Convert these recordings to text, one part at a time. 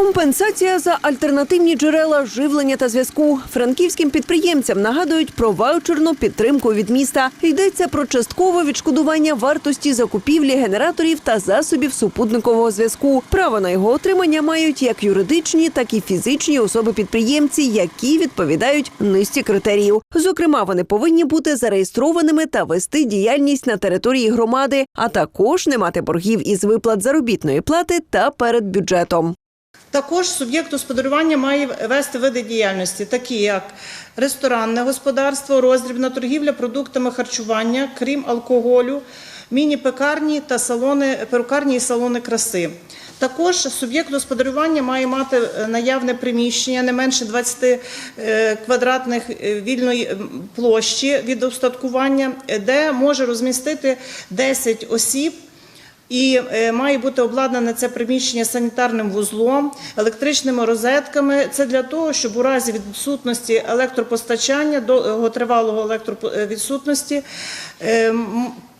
Компенсація за альтернативні джерела живлення та зв'язку. Франківським підприємцям нагадують про ваучерну підтримку від міста. Йдеться про часткове відшкодування вартості закупівлі генераторів та засобів супутникового зв'язку. Право на його отримання мають як юридичні, так і фізичні особи-підприємці, які відповідають низці критеріїв. Зокрема, вони повинні бути зареєстрованими та вести діяльність на території громади, а також не мати боргів із виплат заробітної плати та перед бюджетом. Також суб'єкт господарювання має вести види діяльності, такі як ресторанне господарство, роздрібна торгівля продуктами харчування, крім алкоголю, міні-пекарні та салони, перукарні і салони краси. Також суб'єкт господарювання має мати е, наявне приміщення не менше 20 е, квадратних е, вільної площі від устаткування, е, де може розмістити 10 осіб. І е, має бути обладнане це приміщення санітарним вузлом, електричними розетками. Це для того, щоб у разі відсутності електропостачання довготривалого електровідсутності е,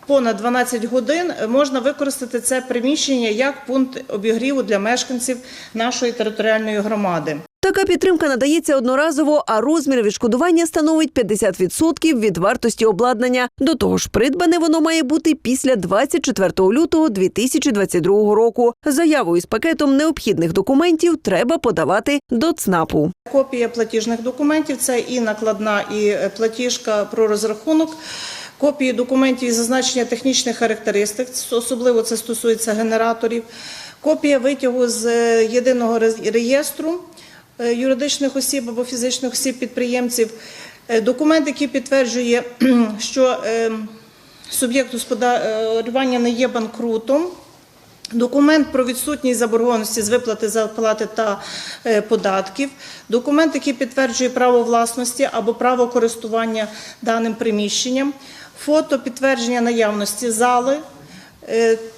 понад 12 годин можна використати це приміщення як пункт обігріву для мешканців нашої територіальної громади. Така підтримка надається одноразово, а розмір відшкодування становить 50% від вартості обладнання. До того ж, придбане воно має бути після 24 лютого 2022 року. Заяву із пакетом необхідних документів треба подавати до ЦНАПу. Копія платіжних документів це і накладна, і платіжка про розрахунок. Копії документів із зазначення технічних характеристик, особливо це стосується генераторів. Копія витягу з єдиного реєстру юридичних осіб або фізичних осіб підприємців. Е, Документ, який підтверджує, що е, суб'єкт господарювання не є банкрутом. Документ про відсутність заборгованості з виплати зарплати та е, податків, документ, який підтверджує право власності або право користування даним приміщенням, фото підтвердження наявності зали е,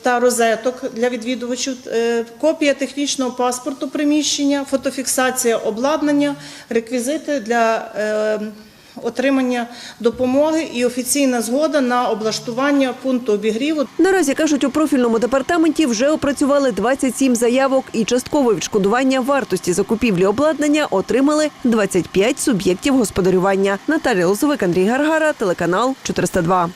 та розеток для відвідувачів, е, копія технічного паспорту приміщення, фотофіксація обладнання, реквізити для е, отримання допомоги і офіційна згода на облаштування пункту обігріву Наразі кажуть, у профільному департаменті вже опрацювали 27 заявок і часткове відшкодування вартості закупівлі обладнання отримали 25 суб'єктів господарювання. Наталія Лозовик, Андрій Гаргара, телеканал 402.